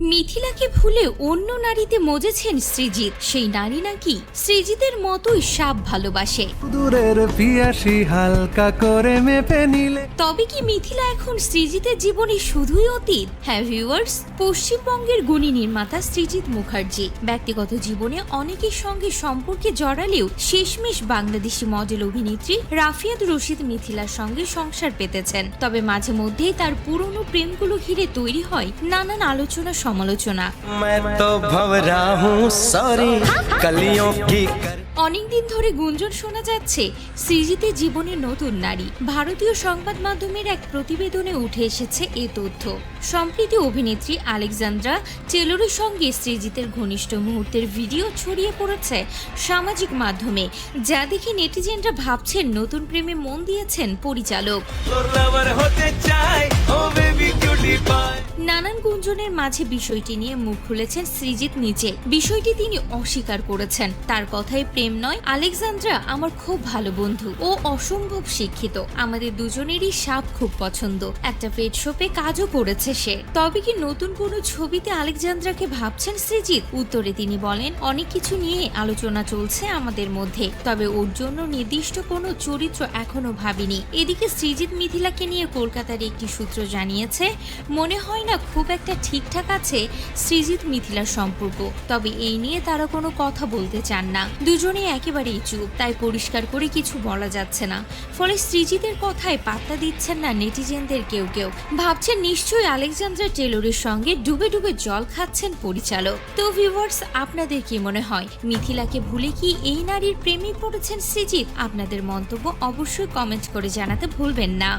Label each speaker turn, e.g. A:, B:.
A: মিথিলাকে ভুলে অন্য নারীতে মজেছেন সৃজিত সেই নারী নাকি সৃজিতের মতোই সাপ ভালোবাসে।
B: দূরের পিয়াসি হালকা করে মেপে নিলে।
A: তবে কি মিথিলা এখন সৃজিতের জীবনে শুধুই অতীত? হ্যাঁ ভিউয়ার্স পশ্চিমবঙ্গের গুণী নির্মাতা সৃজিত মুখার্জি। ব্যক্তিগত জীবনে অনেকের সঙ্গে সম্পর্কে জড়ালেও শেষমেশ বাংলাদেশি মডেল অভিনেত্রী রাফিয়াত রশিদ মিথিলার সঙ্গে সংসার পেতেছেন। তবে মাঝে মধ্যেই তার পুরনো প্রেমগুলো ঘিরে তৈরি হয় নানান আলোচনা সমালোচনা। অনেকদিন ধরে গুঞ্জন শোনা যাচ্ছে সৃজিতের জীবনে নতুন নারী। ভারতীয় সংবাদ মাধ্যমের এক প্রতিবেদনে উঠে এসেছে এ তথ্য। সম্প্রীতি অভিনেত্রী আলেকজান্দ্রা চেলোরের সঙ্গে সৃজিতের ঘনিষ্ঠ মুহূর্তের ভিডিও ছড়িয়ে পড়েছে সামাজিক মাধ্যমে যা দেখে নেটিজেনরা ভাবছেন নতুন প্রেমে মন দিয়েছেন পরিচালক। নানান গুঞ্জনের মাঝে বিষয়টি নিয়ে মুখ খুলেছেন সৃজিত নিজে। বিষয়টি তিনি অস্বীকার করেছেন। তার কথায় প্রেম নয়। আলেকজান্দ্রা আমার খুব ভালো বন্ধু ও অসম্ভব শিক্ষিত। আমাদের দুজনেরই সাপ খুব পছন্দ। একটা পেট শপে কাজও করেছে সে। তবে কি নতুন কোনো ছবিতে আলেকজান্দ্রাকে ভাবছেন সৃজিত? উত্তরে তিনি বলেন, অনেক কিছু নিয়ে আলোচনা চলছে আমাদের মধ্যে। তবে ওর জন্য নির্দিষ্ট কোনো চরিত্র এখনও ভাবিনি। এদিকে সৃজিত মিথিলাকে নিয়ে কলকাতার একটি সূত্র জানিয়েছে, মনে হয় না খুব একটা ঠিকঠাক আছে সৃজিত মিথিলার সম্পর্ক। তবে এই নিয়ে তারা কোনো কথা বলতে চান না। দুজনে একেবারেই চুপ, তাই পরিষ্কার করে কিছু বলা যাচ্ছে না। ফলে সৃজিতের কথায় পাত্তা দিচ্ছেন না নেটিজেনদের কেউ কেউ। ভাবছেন নিশ্চয়ই আলেকজান্দ্রা টেলরের সঙ্গে ডুবে ডুবে জল খাচ্ছেন পরিচালক। তো ভিউয়ার্স আপনাদের কি মনে হয়? মিথিলাকে ভুলে কি এই নারীর প্রেমে পড়েছেন সৃজিত আপনাদের মন্তব্য অবশ্যই কমেন্ট করে জানাতে ভুলবেন না।